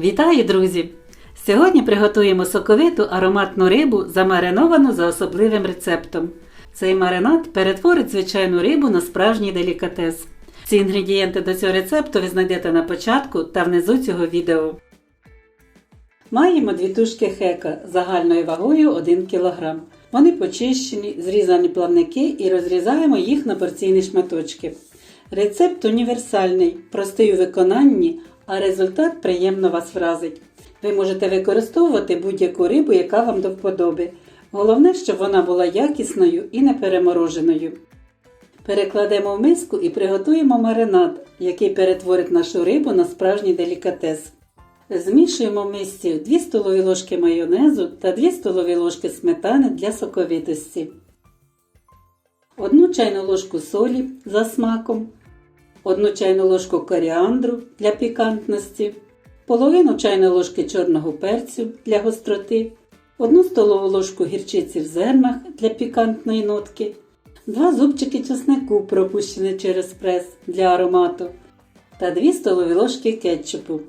Вітаю, друзі! Сьогодні приготуємо соковиту ароматну рибу, замариновану за особливим рецептом. Цей маринад перетворить звичайну рибу на справжній делікатес. Всі інгредієнти до цього рецепту ви знайдете на початку та внизу цього відео. Маємо дві тушки хека загальною вагою 1 кг. Вони почищені, зрізані плавники і розрізаємо їх на порційні шматочки. Рецепт універсальний, простий у виконанні, а результат приємно вас вразить. Ви можете використовувати будь-яку рибу, яка вам до вподоби. Головне, щоб вона була якісною і не перемороженою. Перекладемо в миску і приготуємо маринад, який перетворить нашу рибу на справжній делікатес. Змішуємо в мисці 2 столові ложки майонезу та 2 столові ложки сметани для соковитості. 1 чайну ложку солі за смаком, 1 чайну ложку коріандру для пікантності, половину чайної ложки чорного перцю для гостроти, 1 столову ложку гірчиці в зернах для пікантної нотки, 2 зубчики чеснику, пропущені через прес для аромату та 2 столові ложки кетчупу.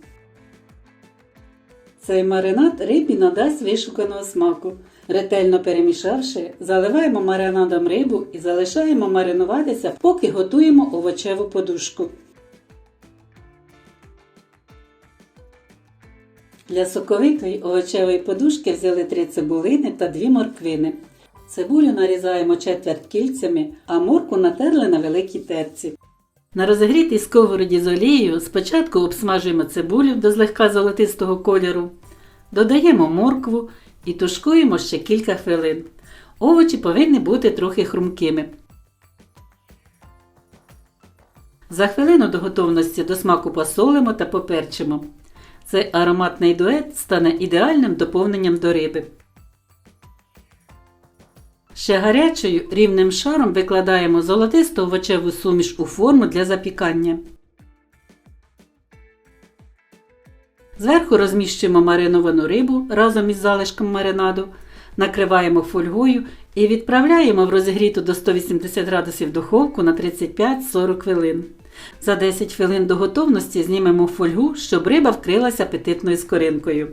Цей маринад рибі надасть вишуканого смаку. Ретельно перемішавши, заливаємо маринадом рибу і залишаємо маринуватися, поки готуємо овочеву подушку. Для соковитої овочевої подушки взяли 3 цибулини та 2 морквини. Цибулю нарізаємо четверть кільцями, а морку натерли на великій терці. На розігрітій сковороді з олією спочатку обсмажуємо цибулю до злегка золотистого кольору, додаємо моркву і тушкуємо ще кілька хвилин. Овочі повинні бути трохи хрумкими. За хвилину до готовності до смаку посолимо та поперчимо. Цей ароматний дует стане ідеальним доповненням до риби. Ще гарячою рівним шаром викладаємо золотисту овочеву суміш у форму для запікання. Зверху розміщуємо мариновану рибу разом із залишком маринаду, накриваємо фольгою і відправляємо в розігріту до 180 градусів духовку на 35-40 хвилин. За 10 хвилин до готовності знімемо фольгу, щоб риба вкрилася апетитною скоринкою.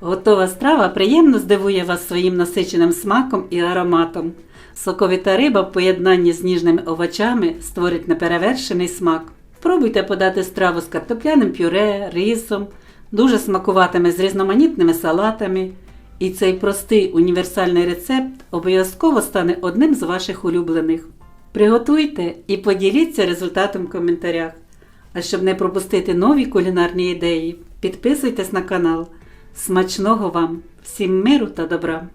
Готова страва приємно здивує вас своїм насиченим смаком і ароматом. Соковита риба в поєднанні з ніжними овочами створить неперевершений смак. Пробуйте подати страву з картопляним пюре, рисом, дуже смакуватиме з різноманітними салатами. І цей простий універсальний рецепт обов'язково стане одним з ваших улюблених. Приготуйте і поділіться результатом в коментарях. А щоб не пропустити нові кулінарні ідеї, підписуйтесь на канал. Смачного вам, всім миру та добра!